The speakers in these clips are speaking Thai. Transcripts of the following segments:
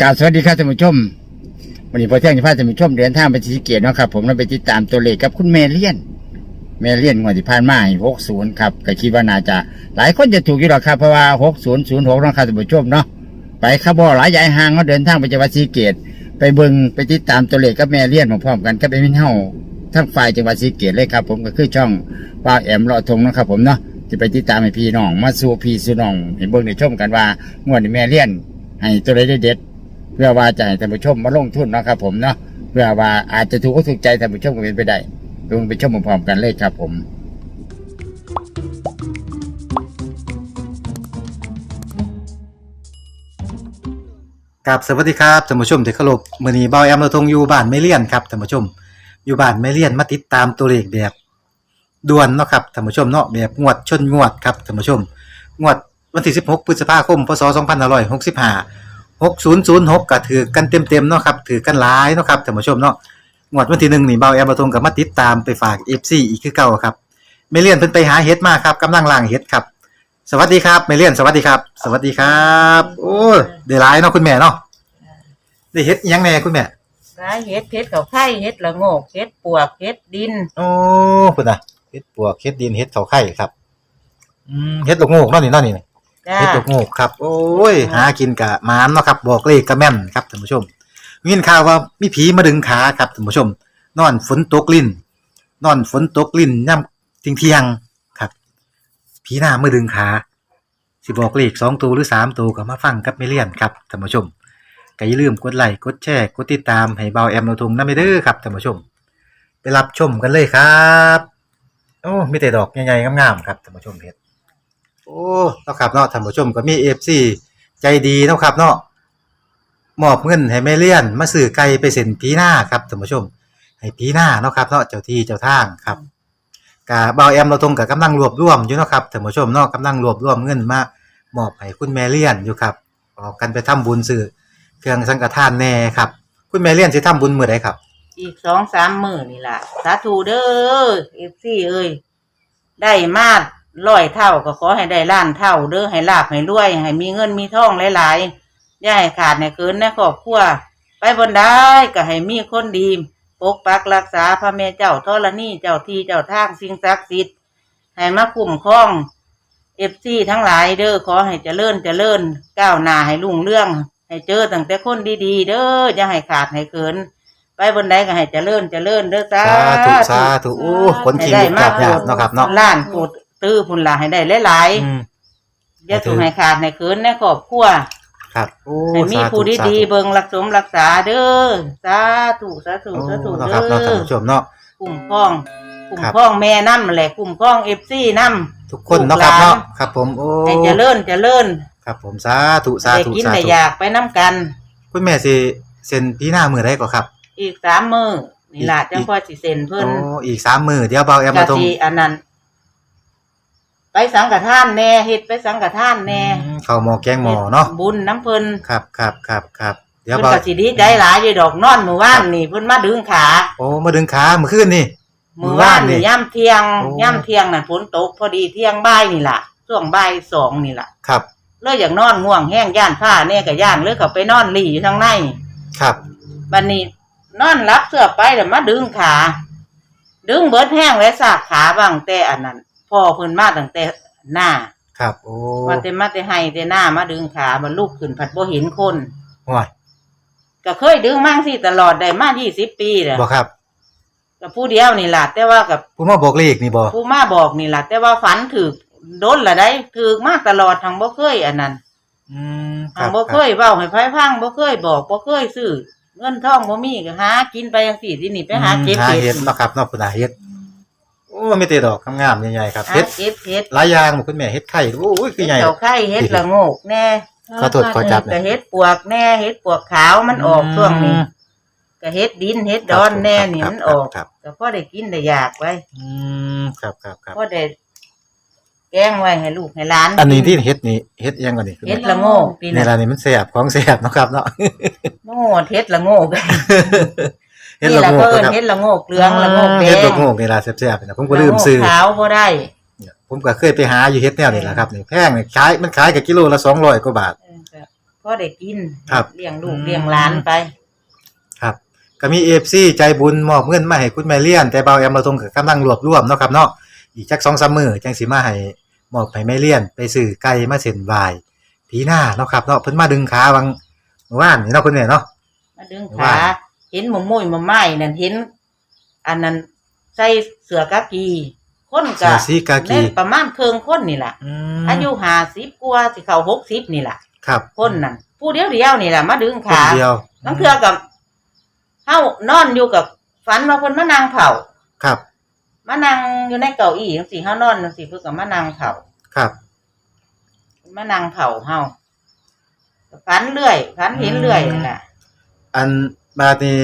กราบสวัสดีครับท่านผู้ชมวันนี้พอเที่ยงจะพาท่านผู้ชมเดินทางไปที่เกียรตินาะครับ ผมเราไปติดตามตัวเลขกับคุณเมเลียน เมเลียนงวดที่ผ่านมาหกศูนย์ครับก็คิดว่าน่าจะหลายคนจะถูกอยู่หรอกครับเพราะว่าหกศูนย์ศูนย์หกนะครับท่านผู้ชมเนาะไปขับบ่อหลายยายห่างก็เดินทางไปจังหวัดศรีเกียรติไปเบิ่งไปติดตามตัวเลขกับเมเลียนพร้อมๆกันก็เป็นมินเฮาทั้งฝ่ายจังหวัดศรีเกียรติเลยครับ ผมก็คือช่องป้าแอมเลาะทงนะครับผมเนาะจะไปติดตามให้พี่น้อง มาสู่พี่สู่น้องให้เบิ่งในชมกันว่างวดนี้เมเลียนให้ตัวเลขเด็ด เพื่อว่าจะให้ท่านผู้ชมมาลงทุนนะครับผมเนาะเพื่อว่าอาจจะถูกอกถูกใจท่านผู้ชมก็เป็นไปได้ลงไปชมพร้อมๆกันเลยครับผมกับสวัสดีครับท่านผู้ชมที่เคารพมื้อนี้เบาแอมเราทงอยู่บ้านไม่เลี่ยนครับท่านผู้ชม อยู่บ้านไม่เลี่ยนมาติดตามตัวเลขแบบด่วนเนาะครับท่านผู้ชมเนาะแบบงวดชนงวดครับท่านผู้ชม งวดวันที่ 16 พฤษภาคม พศ 2565 6006ก็ถือกันเต็มๆเนาะครับถือกันหลายเนาะครับท่านผู้ชมเนาะงวดวันที่หนึ่งนี่เบาแอมเราทงก็มาติดตามไปฝาก FC อีกคือเก่าครับไม่เลี่ยนเพิ่นไปหาเฮ็ดมาครับกำลังล่างเฮ็ดครับ สวัสดีครับไม่เลี่ยนสวัสดีครับ สวัสดีครับ โอ้ยได้หลายเนาะคุณแม่เนาะได้เฮ็ดอิหยังแหน่คุณแม่สาเฮ็ดเฮ็ดเขาไข่เฮ็ดละโงกเฮ็ดปวกเฮ็ดดินโอ้คุณน่ะเฮ็ดปวกเฮ็ดดินเฮ็ดเขาไข่ครับอืมเฮ็ดลูกโงกเนาะนี่เนาะนี่จ้า เฮ็ดลูกโงกครับ โอ้ย หากินกะหมานเนาะครับ บอกเลขกะแม่นครับท่านผู้ชมยินข่าวว่ามีผีมาดึงขาครับท่านผู้ชม นอนฝนตกลิ้น นอนฝนตกลิ้นย่ำทิงเที่ยงครับ ผีหน้ามาดึงขา สิบอกเลขสองตัวหรือสามตัวก็มาฟังกับไม่เลี่ยนครับท่านผู้ชมก็อย่าลืมกดไลค์กดแชร์กดติดตามให้เบาแอมโนทุงนำไปเด้อครับท่านผู้ชม ไปรับชมกันเลยครับ โอ้มีแต่ดอกใหญ่ๆงามๆครับท่านผู้ชมเห็ด โอ้เนาะครับเนาะท่านผู้ชมก็มีเอฟซีใจดีเนาะครับเนาะมอบเงินให้แม่เลี้ยน มาซื้อไก่ไปเซ็นพีหน้าครับท่านผู้ชม ให้พีหน้าเนาะครับเนาะเจ้าที่เจ้าทางครับกะเบาแอมเราทงกับกำลังรวบรวมอยู่เนาะครับท่านผู้ชมเนาะกำลังรวบรวมเงินมามอบให้คุณแม่เลี้ยนอยู่ครับออกกันไปทำบุญซื้อเครื่องสังฆทานแน่ครับ คุณแม่เลี้ยนสิทำบุญมื้อใดครับ อีกสองสามมื้อนี่ล่ะสาธุเด้อเอฟซีเอ้ยได้มา ร้อยเท่าก็ขอให้ได้ล้านเท่าเด้อให้ลาบให้รวย ให้มีเงินมีทองหลายๆอย่าให้ขาดให้เกินในครอบครัวไปบนได้ก็ให้มีคนดีปกปักรักษาพระแม่เจ้าธรณีเจ้าที่เจ้าทางสิ่งศักดิ์สิทธิ์ให้มาคุ้มครองเอฟซีทั้งหลายเด้อขอให้เจริญเจริญก้าวหน้าให้รุ่งเรื่อง ให้เจอตั้งแต่คนดีๆ เด้ออย่าให้ขาดให้เกิน ไปบนใดก็ให้เจริญเจริญเด้อสาสาธุสาธุโอ้คนขี้ให้ลุกได้กราบญาติเนาะครับเนาะล้านปูด ตื้อพุ่นละให้ได้หลายอืม ๆอย่าถูกให้ขาดให้เกินในครอบครัวครับโอ้ให้มีสาธุผู้สาดีธุๆเบิ่งรักสมรักษาเด้อสาธุสาธุโอ้สาธุเนาะเด้ครับเนาะท่านอผู้ชมเนาะ คุ้มครองคุ้มครับ ครองแม่น้ำแหละคุ้มครองเอฟซีน้ำทุกคนเนาะครับลูกหลานเนาะครับ ผมโอ้ให้เจริญเจริญครับ ผมสาธุสาได้ธุกินสาได้ธุอยากไปน้ำกัน คุณแม่สิเซ็นพี่หน้ามือได้ก่อครับ อีกสามมือนี่ล่ะอีก จังพอสิเซ็นเพิ่นโอ้อีกสามมือเดี๋ยวเบาแอมกะมาตรงสิอันนั้น ไปสังฆทานแน่เฮ็ดไปสังฆทานแน่อืมข้าวหมอแกงหมอเนาะบุญน้ำเพิ่นครับครับครับครับเดี๋ยวเพิ่นเบาก็สิดีใจหลายอยู่ดอกนอนมื้อวานนี่เพิ่นมาดึงขาโอ้มาดึงขาเมื่อคืนนี่มื้อวานนี่ย่ำเที่ยงโอ้ ย่ำเที่ยงนั่นฝนตกพอดีเที่ยงบ่ายนี่ล่ะช่วงบ่ายสองนี่ล่ะครับเลยอยากนอนง่วงแห้งย่านผ้าแน่ก็ย่านเลยก็ไปนอนหลีอยู่ทางในครับบัดนี้ นอนรับเสื้อไปแล้วมาดึงขา ดึงเบิดแห้งและสากขาบ้างแต่อันนั้น พ่อเพิ่นมาตั้งแต่หน้าครับ โอ้มาแต่มาแต่ให้แต่หน้ามาดึงขามันลูกขึ้นผัดบ่เห็นคน ห่วยก็เคยดึงมั่งสิตลอดได้มายี่สิบปีแหละบ่ครับกับผู้เดียวนี่ล่ะแต่ว่ากับผู้มาบอกเลขนี่บ่ผู้มาบอกนี่ล่ะแต่ว่าฝันถือโดนละได้ถือมาตลอดทางบ่เคยอันนั้นอืมคทารังบบ่เคยเว้าให้ไผฟังบ่เคยบอกบ่เคยซื้อเงินทองบ่มีก็หากินไปจังซี่ที่นี่ไปหาเก็บหาเห็เห็ดดเนาะครับเนาะคุณอาเห็ดโอ้ไม่แต่ดอกงามๆใหญ่ๆครับหาเห็ดเก็บเห็ดหลายอย่างบ่คุณแม่เห็ดไข่โอ้ยคือใหญ่เจ้าไข่เห็ดละโงกแน่ขอโทษขอจับหน่ก็อยเห็ดปวกแน่เห็ดปวกขาวมันออกช่วงนี้ก็เฮ็ดดินเฮ็ดดอนแน่นี่ครับมันออกครับก็พอได้กินได้อยากไว้ อืมครับครับครับพอได้แกงไว้ให้ลูกให้หลาน อันนี้ที่เฮ็ดนี่เฮ็ดอิหยังก่อนนี่เฮ็ดละโงกปีนี่นั้นล่ะนี่มันแซ่บของแซ่บเนาะครับเนาะโง่เฮ็ดละโงก เฮ็ดนี่ละละโงกเพิ่นครับเฮ็ดละโงกเหลืองละโงกแดเฮ็ดละงโงกนี่ล่ะแซ่บๆนะผมก็ลืมซื้อละโงกขาวบ่ได้ ผมก็เคยไปหาอยู่เฮ็ดแนวนี่แหละครับนี่แพงนี่ขายมันขายกับกิโลละ200กว่าบาท เออก็พอได้กินครับเลี้ยงลูกอืม เลี้ยงหลานไป ครับก็มีเอฟซีใจบุญมอบเงินมาให้คุณแม่เลี้ยน แต่เบาแอมเราตรงกับกำลังรวบรวมเนาะครับเนาะอีกจักสองสามมือจังสิมาให้มอบให้แม่เลี้ยน ไปซื้อไก่มาเส้นไหวายผีหน้าเนาะครับเนาะเพิ่นมาดึงขาวังเมื่อวานนี่เนาะคุณแม่เนาะ มาดึงว่าขาเห็นหมุมมุ้ยหมุมไม้นั่นเห็น อันนั้นใส่เสื้อกากีคนเสืก็อสีกากีเล่นประมาณเคิงคนนี่แหละอืมอายุห้าสิบกว่าสิเข้าหกสิบนี่แหละครับคนนั่นผู้เดียวเดียวๆนี่แหละมาดึงคนขาเดียวบางเทื่อกับเฮานอนอยู่กับฝันว่าเพิ่นมานั่งเผาครับมานั่งอยู่ในเก้าอี้จังซี่เฮานอนจังซี่เพิ่นก็มานั่งเผาครับ มานั่งเผาเฮาฝันเรื่อยฝันเห็นเรื่อยนั่นแหละอัน บาดนี้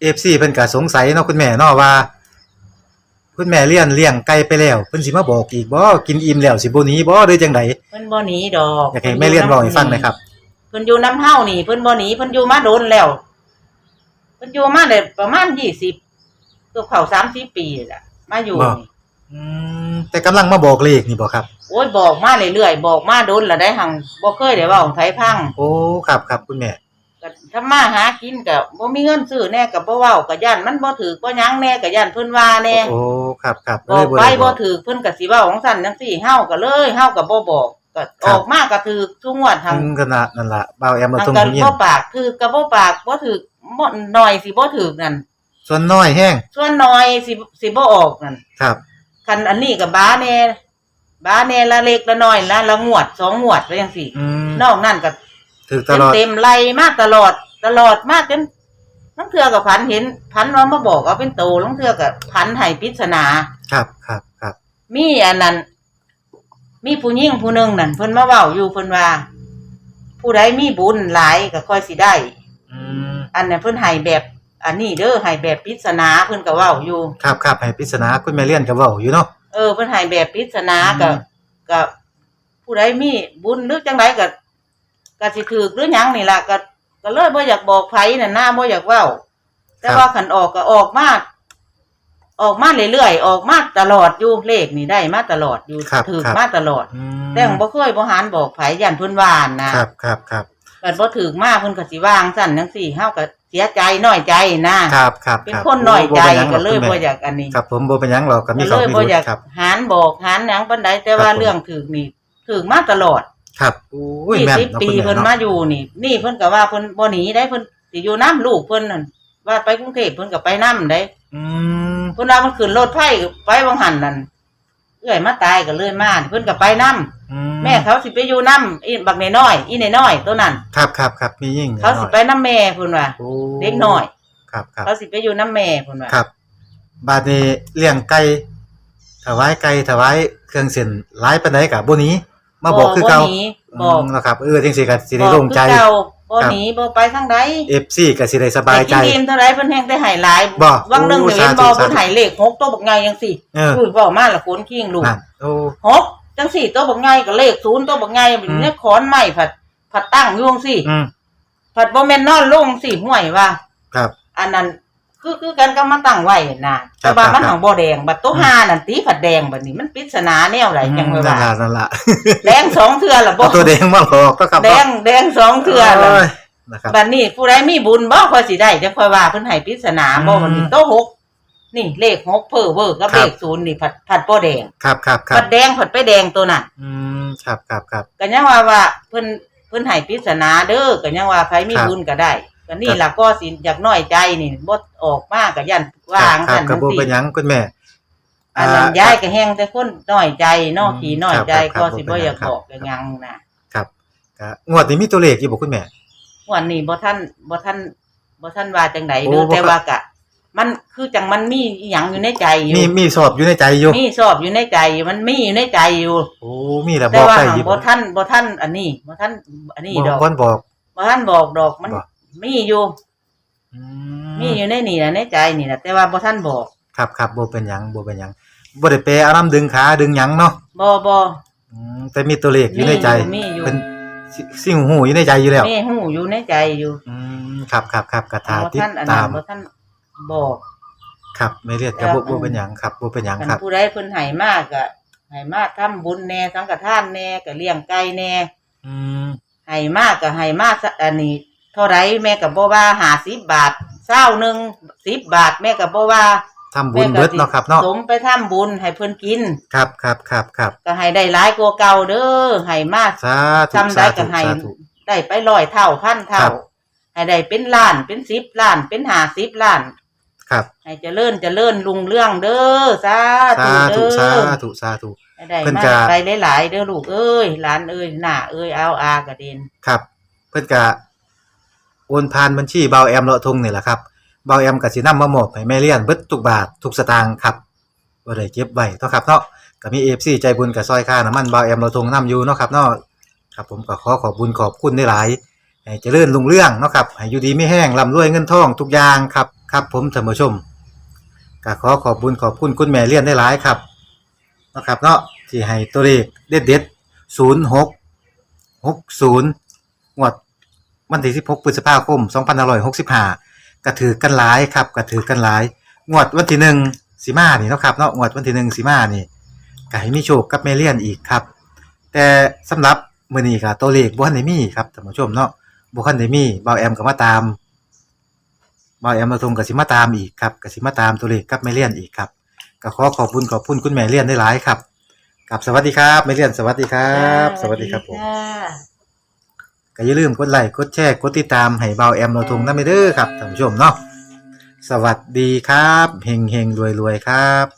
เอฟซีเพิ่นก็สงสัยเนาะคุณแม่เนาะว่า คุณแม่เลี้ยงเลี้ยงไก่ไปแล้วเพิ่นสิมาบอกอีกบ่กินอิ่มแล้วสิบ่หนีบ่หรือจังไดเพิ่นบ่หนีดอกอยากให้แม่เลี้ยนบอกให้ฟังหน่อยครับ เพิ่นอยู่น้ำเฮานี่เพิ่นบ่หนีเพิ่นอยู่มาโดนแล้ว เพิ่นอยู่มาได้ประมาณ20ตัวเข้า30ปีแหละมาอยู่บ่ นี่อืมแต่กำลังมาบอกเลขนี่บ่ครับ โอ้ยบอกมาเรื่อยๆบอกมาโดนแล้วได้หังบ่เคยได้เว้าให้ไผพัง โอ้ครับครับคุณแม่ ก็ทำมาหากินก็บ่มีเงินซื้อแน่ก็บ่เว้าก็ย่านมันบ่ถือบ่หยังแน่ก็ย่านเพิ่นว่าแน่โอ้ครับครับบอกไปด้บ่ถือเพิ่นก็สิเว้าของซั่นจังซี่เฮาก็เลยเฮาก็บ่บอกก็ออกมาก็ถือทุกงวดทางถึงขนาดนั่นล่ะบ่าวแอมเราทางต้องกันยินบ่ปากถือก็บ่ปากบ่ถือบ่น้อยสิบ่ถือนั่นส่วนน้อยแห้งส่วนน้อยสิสิบ่ออกนั่นครับคันอันนี้ก็บ้าแน่บ้าแน่ละเล็กละน้อยละละงวดสองงวดไปจังซี่อืมนอกนั้นก็ ถึกตลอด เต็มๆไล่มาตลอด ตลอดมากจนลังเทือกับพันเห็นพันว่ามาบอกเอาเป็นโตลังเทือกับพันให้ปริศนาครับครับครับมีอันนั้น มีผู้หญิงผู้หนึ่งนั่นเพิ่นมาเว้าอยู่เพิ่นว่า ผู้ใดมีบุญหลายก็ค่อยสิได้อืมอันนั้นเพิ่นให้แบบ อันนี้เด้อให้แบบปริศนาเพิ่นก็เว้าอยู่ ครับครับให้ปริศนาคุณแม่เลี้ยนก็เว้าอยู่เนาะ เออเพิ่นให้แบบปริศนาอืมก็ก็ผู้ใดมีบุญหรือจังไดก็ ก็สิถูกหรือหยังนี่ล่ะก็ก็เลยบ่อยากบอกไผน่ะหน้าบ่อยากเว้า แต่ว่าขันออกก็ออกมาออกมาเรื่อยๆออกมาตลอดอยู่เลขนี่ได้มาตลอดอยู่ครับถือครับ มาตลอด อืมแต่ของบ่เคยบ่หานบอกไผยันเพิ่นวานนะครับครับครับแต่บ่ถือมาเพิ่นก็สิวางสั่นจังซี่เฮาก็เสียใจน้อยใจนะครับครับเป็นรับคนน้อยใจบ่ป็นหงหรก็เลยคุณแม่บ่อยากอันนี้ ครับ ผมบ่เป็นหยังหรอกก็มีก็เขาเลยมีบ่รุอยากครับ หานบอกหานหยังปานใดแต่ว่าครับผม เรื่องถือนี่ถือมาตลอด ครับโอ้ยยี่แม่นสิบเนาะปีคุณแม่เพิ่นเนาะมาอยู่นี่ นี่เพิ่นก็ว่าเพิ่นบ่หนีได้เพิ่นสิอยู่น้ำลูกเพิ่นนั่นว่าไปกรุงเทพเพิ่นก็ไปน้ำได้อืมเพิ่นว่ามันขึ้นรถไฟไปบางหันนั่นเอื้อยมาตายก็เลยมาเพิ่นก็ไปนํอืแม่เขาสิไปอยู่นํอีบักน้อยๆอีน้อยๆตัวนั้น ครับครับครับมียิ่งเขาสิไปนํแม่เพิ่นว่าโอ้เด็กน้อย ครับครับเขาสิไปอยู่นํแม่เพิ่นว่าครับ บาดนี้เลี้ยงไก่ถวายไก่ถวายเครื่องเส้นหลายปานใดก็บ่หนี มาบอกคือเก่าบ่หนีบอกมนะครับเออจังซี่ก็สิบได้อกโล่งใจคือเก่าบ่ครับหนีบ่ไปทางใด FC ก็สิได้สบายใจ แต่กินอิ่มเท่าไรเพิ่นแฮงได้ให้หลายบ่วังหนึงนี่โอ้เห็นบ่สาธุเพิ่นให้เลข6ตัวบักใหญ่จังซี่เออพูดเว้ามาละคนคิงลูกนั่นโอ้ หกจังสี่ตัวบักไงกับเลขศูนย์ตัวบักไงอืม เนี่ยขอนไม้ผัดผัดตั้งอยวงสิอืมผัดบ่แม่นนอนลงสิห่วยว่า ครับ อันนั้น คือคือกันก็มาตั้งไว้นะแต่ว่าครับมันครับหังบ่แดงบัดตัวอืมหานั่นตีผัดแดงบัดนี้มันปริศนาแนวไหนจังอืว่ามนั่นล่ะนั่นล่ะแดงสองเทื่อละบ่เอาตัวแดงมาหลอกก็ครับแดงแดงสองเทื่อละโยนะครับบัดนี้ผู้ใดมีบุญบ่ค่อยสิได้จังค่อยว่าเพิ่นให้ปริศนาบ่อืมบัดนี้โตะหกนี่เลขหกเพ้อเวอร์กับครับเลขศูนย์นี่ผัดผัดบ่แดงครับครับครัผับดแดงผัดไปแดงตัวน่ะอืมครับครับครับก็ยังว่าว่าเพิ่นเพิ่นให้ปริศนาเด้อก็ยังว่าใครมีครับบุญก็ได้ ก็นี่ล่ะก็สิอยากน้อยใจนี่บ่ออกมาก็ยันวางครักับนกระจังโบซี่เป็นหยังคุณแม่อันนั้นย้ายก็แฮงแต่คนน้อยใจเนาะอืมขี้น้อยใจครับครัก็บสิบ่บ่เป็นหอยัยางกครับบอกอย่างหยังนะครับก็งวดนี้มีตัวเลขอยู่บ่คุณแม่วันนี้บ่ทันบ่ทันบ่ทันว่าจังไดโอ้เด้อบ่แต่ครับว่าก็มันคือจังมันมีอีหยังอยู่ในใจอยู่มีมีสอบอยู่ในใจอยู่มีชอบอยู่ในใจอยู่มันมีอยู่ในใจอยู่โอ้มีแล้วบแต่อกว่าได้หัอยู่งบ่ทันบ่ทันอันนี้บ่ทันอันนี้ดอกคนบอกบ่ทันบอกดอกมันบ่ มีอยู่ อืมีอยู่ในนี่แหละในใจนี่แหละแต่ว่าบ่ท่านบอกครับครับบ่เป็นหยังบ่เป็นหยังบ่ได้แปลเอาน้ำดึงขาดึงหยังเนาะบ่บ่ อืมแต่มีตัวเลขอยู่ในใจมีอยู่ เป็นสิสิ่งหูอยู่ในใจอยู่แล้ว แม่หูอยู่ในใจอยู่อืมครับครับครับกระทาบ่ติดท่านอันตานั้นมบ่ท่านบอก ครับไม่เรียกกับแต่บ่บ่เป็นหยังครับบ่เป็นหยังคันครับผู้ใดเพิ่นให้มากก็ให้มาทำบุญแหน่สังฆทานแหน่ก็เลี้ยงไก่แหน่อืมให้มากก็ให้มากอันนี้ เท่าไรแม่ก็บ่ว่าหาสิบบาทเศร้าหนึ่งสิบบาท แม่ก็บ่ว่าทำบุญเบิดเนาะครับเนาะสมไปทำบุญให้เพิ่นกิน ครับครับครับครับก็ให้ได้หลายกว่าเก่าเด้อให้มากสาธุจำได้สาก็ธุให้สาธุได้ไปร้อยเท่าพันครัเท่าบให้ได้เป็นล้านเป็นสิบล้าน เป็นหาสิบล้านครับให้เจริญเจริญลุงเรื่องเด้อสาสาธุธุเด้สาอธุสาธุให้ได้เพิ่นมาจะไปหลายๆเด้อลูกเอ้ยหลานเอ้ยหน้าเอ้ยเอาอากระเด็นครับ เพิ่นก็ โอนผ่านบัญชีเบาแอมเลาะทงนี่แหละครับเบาแอมก็สินำมามอบให้แม่เลี้ยนเบิดทุกบาททุกสตางค์ครับบ่ได้เก็บไว้เนาะครับเนาะก็มี FC ใจบุญกับซอยค่าน้ำมันเบาแอมเลาะทงนํอยู่เนาะครับเนาะครับผมก็ขอขอบบุญขอบคุณได้หลายให้เจริญรุ่งเรื่องเนาะครับให้อยู่ดีไม่แห้งร่ำรวยเงินทองทุกอย่างครับครับผมท่านผู้ชมก็ขอขอบบุญขอบคุณคุณแม่เลี้ยนได้หลายครับเนาะครับเนาะที่ให้ตัวเลขเด็ดเด็ดศูนย์หกหกศูนย์งวด วันที่สิบหกพฤษภาคมสองพันห้หกสิบห้ากระถือกันหลายครับกระถือกันหลาย งวดวันที่หนึ่งสีมานี่เนาะครับเนาะงวดวันที่หนึ่งสีมานี่ก็ให้มีโชคกับเมเลียนอีกครับ แต่สำหรับมื้อนี้ก็ตัวเลขบ่ทันได้มีครับท่านผู้ชมเนาะบ่ทันได้มีบ่าวแอมก็มาตามบ่าวแอมมาทงก็สิมาตามอีกครับก็สิมาตามตัวเลขกับเมเลียนอีกครับก็ขอขอบคุณขอบคุณคุณแม่เลียนได้หลายครับกับสวัสดีครับแม่เลียนสวัสดีครับ สวัสดีครับผม ก็อย่าลืมกดไลค์กดแชร์กดติดตามให้เบาแอมเราทงนั่นไปเด้อครับท่านผู้ชมเนาะสวัสดีครับเฮงเฮงรวยรวยครับ